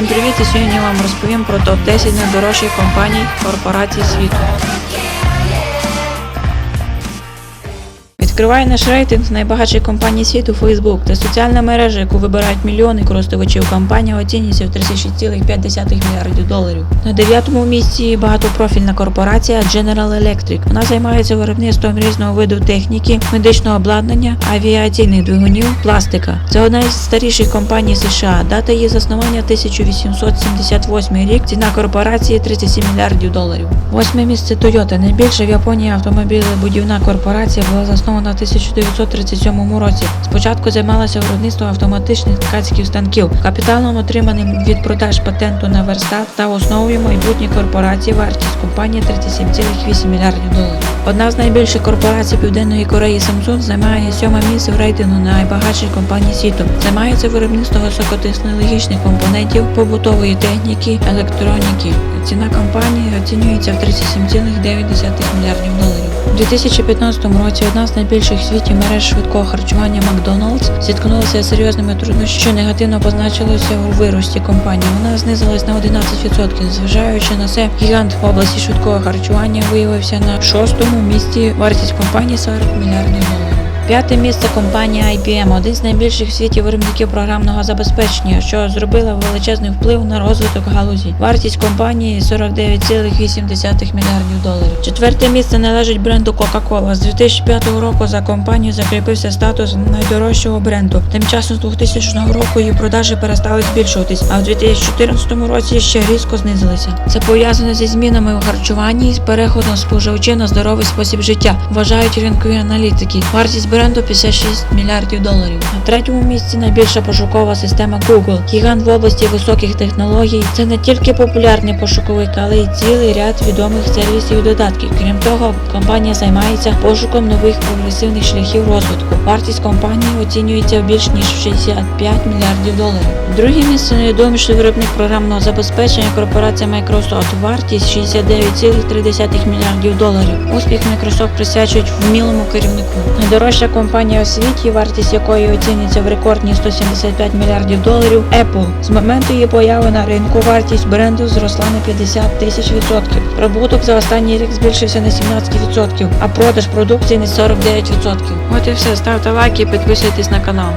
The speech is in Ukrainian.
Всім привіт! І сьогодні вам розповім про топ-10 найдорожчих компаній корпорацій світу. Відкриває наш рейтинг найбагатших компаній світу Facebook. Це соціальна мережа, яку вибирають мільйони користувачів. Компанія оцінюється в 36,5 мільярдів доларів. На дев'ятому місці багатопрофільна корпорація General Electric. Вона займається виробництвом різного виду техніки, медичного обладнання, авіаційних двигунів, пластика. Це одна із старіших компаній США. Дата її заснування 1878 рік. Ціна корпорації 37 мільярдів доларів. Восьме місце Toyota. Найбільша в Японії автомобілебудівна корпорація була заснована в 1937 році. Спочатку займалася виробництвом автоматичних ткацьких станків. Капіталом, отриманим від продаж патенту на верстат, став основою майбутньої корпорації. Вартість компанії 37,8 мільярдів доларів. Одна з найбільших корпорацій Південної Кореї Samsung займає сьоме місце в рейтингу найбагатших компаній світу. Займається виробництвом високотехнологічних компонентів, побутової техніки, електроніки. Ціна компанії оцінюється в 37,9 мільярдів доларів. У 2015 році одна з найбільших в світі мереж швидкого харчування Макдоналдс зіткнулася з серйозними труднощами, що негативно позначилося у вирості компанії. Вона знизилась на 11%. Незважаючи на це, гігант в області швидкого харчування виявився на шостому місці. Вартість компанії 40 мільярдів доларів. П'яте місце компанія IBM, один з найбільших в світі виробників програмного забезпечення, що зробила величезний вплив на розвиток галузі. Вартість компанії 49,8 мільярдів доларів. Четверте місце належить бренду Coca-Cola. З 2005 року за компанією закріпився статус найдорожчого бренду. Тим часом з 2000 року її продажі перестали збільшуватись, а в 2014 році ще різко знизилися. Це пов'язано зі змінами у харчуванні і з переходом споживачів на здоровий спосіб життя, вважають ринкові аналітики. Вартість бренду 56 мільярдів доларів. На третьому місці найбільша пошукова система Google. Гігант в області високих технологій. Це не тільки популярний пошуковик, але й цілий ряд відомих сервісів і додатків. Крім того, компанія займається пошуком нових прогресивних шляхів розвитку. Вартість компанії оцінюється в більш ніж 65 мільярдів доларів. Друге місце найвідоміший виробник програмного забезпечення корпорація Microsoft. Вартість 69,3 мільярдів доларів. Успіх Microsoft присвячують вмілому керівнику. Найдорожча компанія у світі, вартість якої оцінюється в рекордні 175 мільярдів доларів. Apple. З моменту її появи на ринку вартість бренду зросла на 50 тисяч відсотків. Прибуток за останній рік збільшився на 17%, а продаж продукції на 49%. От і все. Ставте лайки і підписуйтесь на канал.